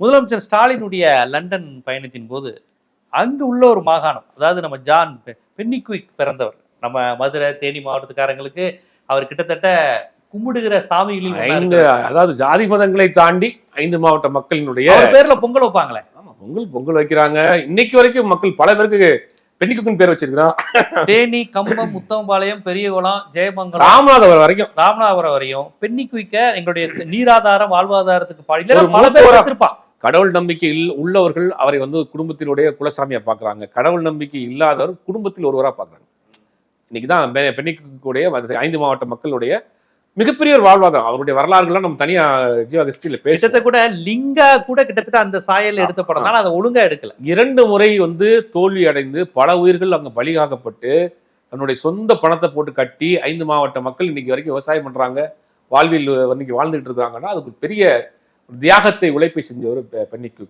முதலமைச்சர் ஸ்டாலினுடைய லண்டன் பயணத்தின் போது அங்கு உள்ள ஒரு மாகாணம் அதாவது நம்ம ஜான் பென்னிக்விக் பிறந்தவர். நம்ம மதுரை தேனி மாவட்டத்துக்காரங்களுக்கு அவர் கிட்டத்தட்ட கும்பிடுகிற சாமிகளில் ஐந்து. அதாவது ஜாதி மதங்களை தாண்டி ஐந்து மாவட்ட மக்களினுடைய பேர்ல பொங்கல் வைப்பாங்களே. ஆமா, பொங்கல் பொங்கல் வைக்கிறாங்க. இன்னைக்கு வரைக்கும் மக்கள் பல பேருக்கு பெண்ணிக்குன்னு பேர் வச்சிருக்கிறான். தேனி கம்பம் முத்தம்பாளையம் பெரியகுளம் ஜெயமங்கலம் ராமநாதபுரம் வரைக்கும். ராமநாதபுரம் வரையும் பென்னிக்குவிக்க எங்களுடைய நீராதாரம் வாழ்வாதாரத்துக்கு பாடி பல பேர் வச்சிருப்பான். கடவுள் நம்பிக்கை இல்- உள்ளவர்கள் அவரை வந்து குடும்பத்தினுடைய குலசாமியா பாக்குறாங்க. கடவுள் நம்பிக்கை இல்லாதவர் குடும்பத்தில் ஒருவரா பாக்குறாங்க. இன்னைக்குதான் பெ- பெண்ணிக்குடைய ஐந்து மாவட்ட மக்களுடைய மிகப்பெரிய ஒரு வாழ்வாதாரம். அவருடைய வரலாறுகள்லாம் நம்ம தனியா ஜீவா ஹிஸ்டரியில பேச கிட்டத்தட்ட கூட லிங்கா கூட கிட்டத்தட்ட அந்த சாயல் எடுத்த படம். தான் அதை ஒழுங்கா எடுக்கல. இரண்டு முறை வந்து தோல்வி அடைந்து பல உயிர்கள் அங்க பலிகாக்கப்பட்டு தன்னுடைய சொந்த பணத்தை போட்டு கட்டி ஐந்து மாவட்ட மக்கள் இன்னைக்கு வரைக்கும் விவசாயம் பண்றாங்க. வாழ்வில் இன்னைக்கு வாழ்ந்துட்டு இருக்காங்கன்னா அதுக்கு பெரிய தியாகத்தை உழைப்பை செஞ்சவர் பெ- பென்னிக்கு